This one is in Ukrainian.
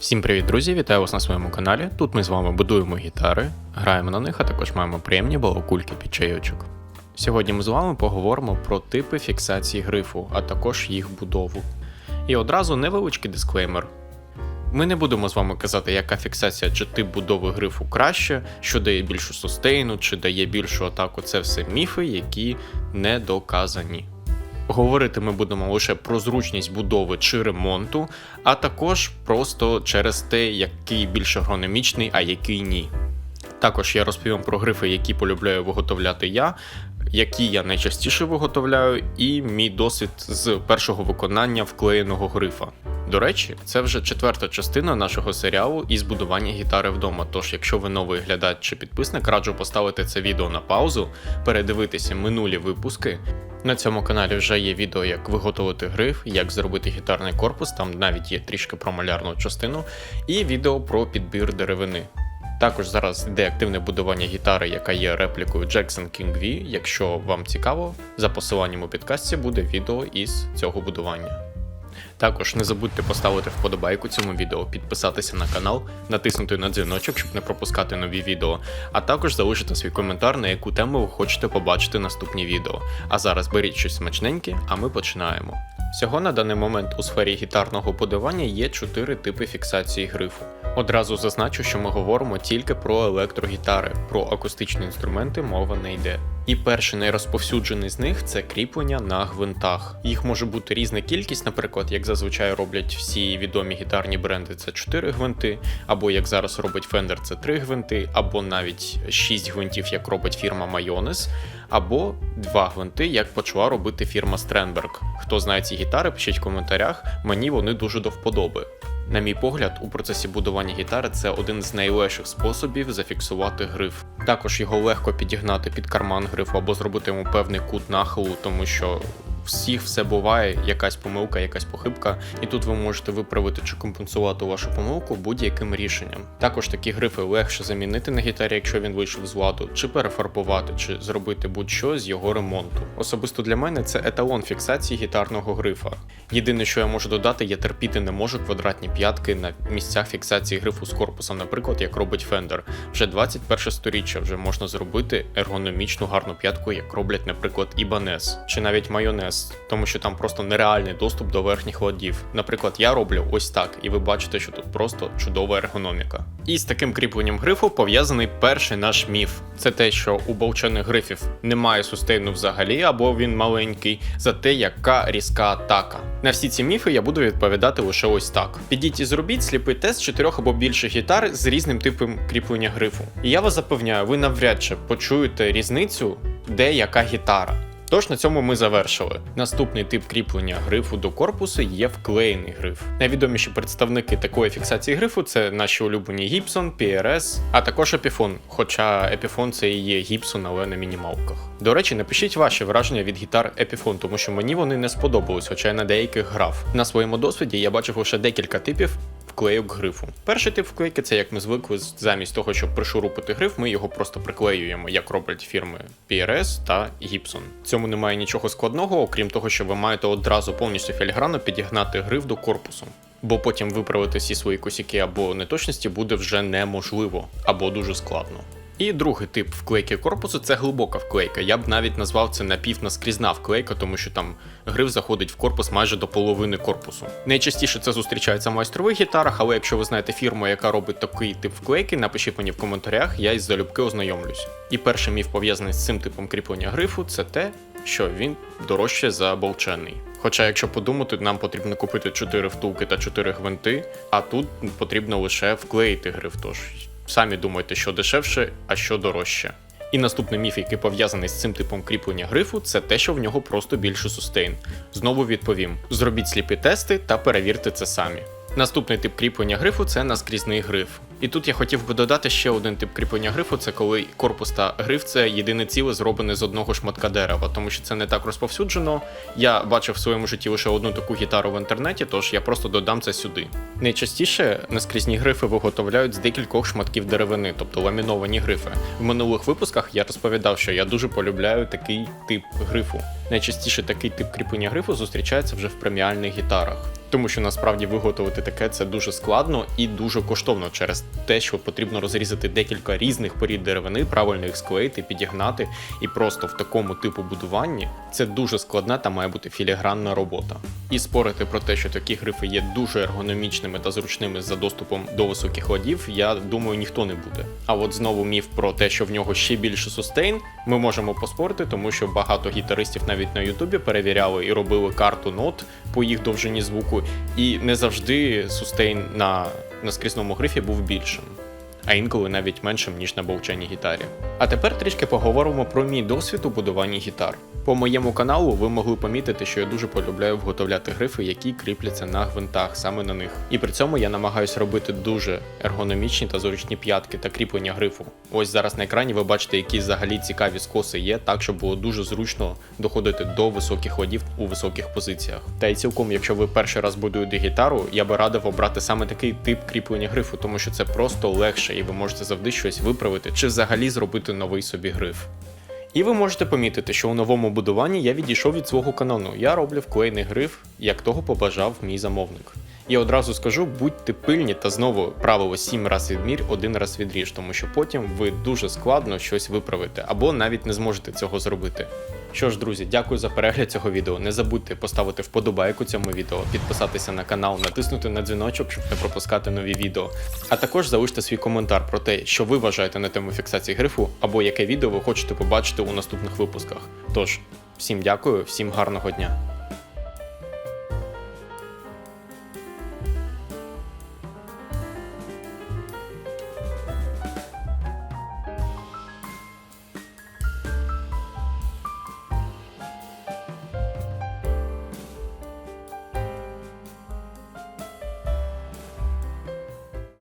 Всім привіт, друзі! Вітаю вас на своєму каналі. Тут ми з вами будуємо гітари, граємо на них, а також маємо приємні балокульки під чайочок. Сьогодні ми з вами поговоримо про типи фіксації грифу, а також їх будову. І одразу невеличкий дисклеймер. Ми не будемо з вами казати, яка фіксація чи тип будови грифу краще, що дає більшу сустейну, чи дає більшу атаку. Це все міфи, які не доказані. Говорити ми будемо лише про зручність будови чи ремонту, а також просто через те, який більш агрономічний, а який ні. Також я розповім про грифи, які полюбляю виготовляти я, які я найчастіше виготовляю, і мій досвід з першого виконання вклеєного грифа. До речі, це вже четверта частина нашого серіалу із будування гітари вдома. Тож, якщо ви новий глядач чи підписник, раджу поставити це відео на паузу, передивитися минулі випуски. На цьому каналі вже є відео, як виготовити гриф, як зробити гітарний корпус, там навіть є трішки про малярну частину, і відео про підбір деревини. Також зараз йде активне будування гітари, яка є реплікою Jackson King V. Якщо вам цікаво, за посиланням у підкасті буде відео із цього будування. Також не забудьте поставити вподобайку цьому відео, підписатися на канал, натиснути на дзвіночок, щоб не пропускати нові відео, а також залишити свій коментар, на яку тему ви хочете побачити наступні відео. А зараз беріть щось смачненьке, а ми починаємо. Всього на даний момент у сфері гітарного будування є чотири типи фіксації грифу. Одразу зазначу, що ми говоримо тільки про електрогітари, про акустичні інструменти мова не йде. І перший найрозповсюджений з них це кріплення на гвинтах. Їх може бути різна кількість, наприклад, як зазвичай роблять всі відомі гітарні бренди, це 4 гвинти, або як зараз робить Fender, це 3 гвинти, або навіть 6 гвинтів, як робить фірма Mayonnaise, або 2 гвинти, як почала робити фірма Strandberg. Хто знає ці гітари, пишіть в коментарях, мені вони дуже до вподоби. На мій погляд, у процесі будування гітари це один з найлегших способів зафіксувати гриф. Також його легко підігнати під карман грифу або зробити йому певний кут нахилу, тому що всіх все буває, якась помилка, якась похибка, і тут ви можете виправити чи компенсувати вашу помилку будь-яким рішенням. Також такі грифи легше замінити на гітарі, якщо він вийшов з ладу, чи перефарбувати, чи зробити будь-що з його ремонту. Особисто для мене це еталон фіксації гітарного грифа. Єдине, що я можу додати, я терпіти не можу квадратні п'ятки на місцях фіксації грифу з корпусом, наприклад, як робить Fender. Вже 21 сторіччя вже можна зробити ергономічну гарну п'ятку, як роблять, наприклад, Ibanez, чи навіть Тому що там просто нереальний доступ до верхніх ладів. Наприклад, я роблю ось так, і ви бачите, що тут просто чудова ергономіка. І з таким кріпленням грифу пов'язаний перший наш міф: це те, що у болчаних грифів немає сустейну взагалі, або він маленький, за те, яка різка атака. На всі ці міфи я буду відповідати лише ось так: підіть і зробіть сліпий тест чотирьох або більше гітар з різним типом кріплення грифу. І я вас запевняю, ви навряд чи почуєте різницю, де яка гітара. Тож на цьому ми завершили. Наступний тип кріплення грифу до корпусу є вклеєний гриф. Найвідоміші представники такої фіксації грифу це наші улюблені Gibson, PRS, а також Epiphone, хоча Epiphone це і є Gibson, але на мінімалках. До речі, напишіть ваші враження від гітар Epiphone, тому що мені вони не сподобались, хоча я на деяких грав. На своєму досвіді я бачив лише декілька типів вклейок грифу. Перший тип вклейки це як ми звикли замість того, щоб пришурупити гриф, ми його просто приклеюємо, як роблять фірми PRS та Gibson. Цьому немає нічого складного, окрім того, що ви маєте одразу повністю філігранно підігнати гриф до корпусу. Бо потім виправити всі свої косяки або неточності буде вже неможливо або дуже складно. І другий тип вклейки корпусу це глибока вклейка. Я б навіть назвав це напівнаскрізна вклейка, тому що там гриф заходить в корпус майже до половини корпусу. Найчастіше це зустрічається в майстрових гітарах, але якщо ви знаєте фірму, яка робить такий тип вклейки, напишіть мені в коментарях, я із залюбки ознайомлюсь. І перший міф пов'язаний з цим типом кріплення грифу, це те, що він дорожче за болчений. Хоча, якщо подумати, нам потрібно купити 4 втулки та 4 гвинти, а тут потрібно лише вклеїти гриф. Тож самі думайте, що дешевше, а що дорожче. І наступний міф, який пов'язаний з цим типом кріплення грифу, це те, що в нього просто більше сустейн. Знову відповім: зробіть сліпі тести та перевірте це самі. Наступний тип кріплення грифу це наскрізний гриф. І тут я хотів би додати ще один тип кріплення грифу: це коли корпус та гриф це єдине ціле зроблене з одного шматка дерева, тому що це не так розповсюджено. Я бачив в своєму житті лише одну таку гітару в інтернеті, тож я просто додам це сюди. Найчастіше наскрізні грифи виготовляють з декількох шматків деревини, тобто ламіновані грифи. В минулих випусках я розповідав, що я дуже полюбляю такий тип грифу. Найчастіше такий тип кріплення грифу зустрічається вже в преміальних гітарах. Тому що насправді виготовити таке це дуже складно і дуже коштовно через те, що потрібно розрізати декілька різних порід деревини, правильно їх склеїти, підігнати. І просто в такому типу будуванні це дуже складна та має бути філігранна робота. І спорити про те, що такі грифи є дуже ергономічними та зручними за доступом до високих ладів, я думаю, ніхто не буде. А от знову міф про те, що в нього ще більше сустейн, ми можемо поспорити, тому що багато гітаристів навіть на Ютубі перевіряли і робили карту нот по їх довжині звуку, і не завжди сустейн на наскрізному грифі був більшим. А інколи навіть меншим, ніж на бовчаній гітарі. А тепер трішки поговоримо про мій досвід у будуванні гітар. По моєму каналу ви могли помітити, що я дуже полюбляю вготовляти грифи, які кріпляться на гвинтах, саме на них. І при цьому я намагаюся робити дуже ергономічні та зручні п'ятки та кріплення грифу. Ось зараз на екрані ви бачите, які взагалі цікаві скоси є, так щоб було дуже зручно доходити до високих ладів у високих позиціях. Та й цілком, якщо ви перший раз будуєте гітару, я би радив обрати саме такий тип кріплення грифу, тому що це просто легше, і ви можете завжди щось виправити чи взагалі зробити новий собі гриф. І ви можете помітити, що у новому будуванні я відійшов від свого канону. Я роблю вклеєний гриф, як того побажав мій замовник. І одразу скажу, будьте пильні та знову правило 7 раз відмір, один раз відріж, тому що потім ви дуже складно щось виправите, або навіть не зможете цього зробити. Що ж, друзі, дякую за перегляд цього відео. Не забудьте поставити вподобайку цьому відео, підписатися на канал, натиснути на дзвіночок, щоб не пропускати нові відео. А також залиште свій коментар про те, що ви вважаєте на тему фіксації грифу, або яке відео ви хочете побачити у наступних випусках. Тож, всім дякую, всім гарного дня.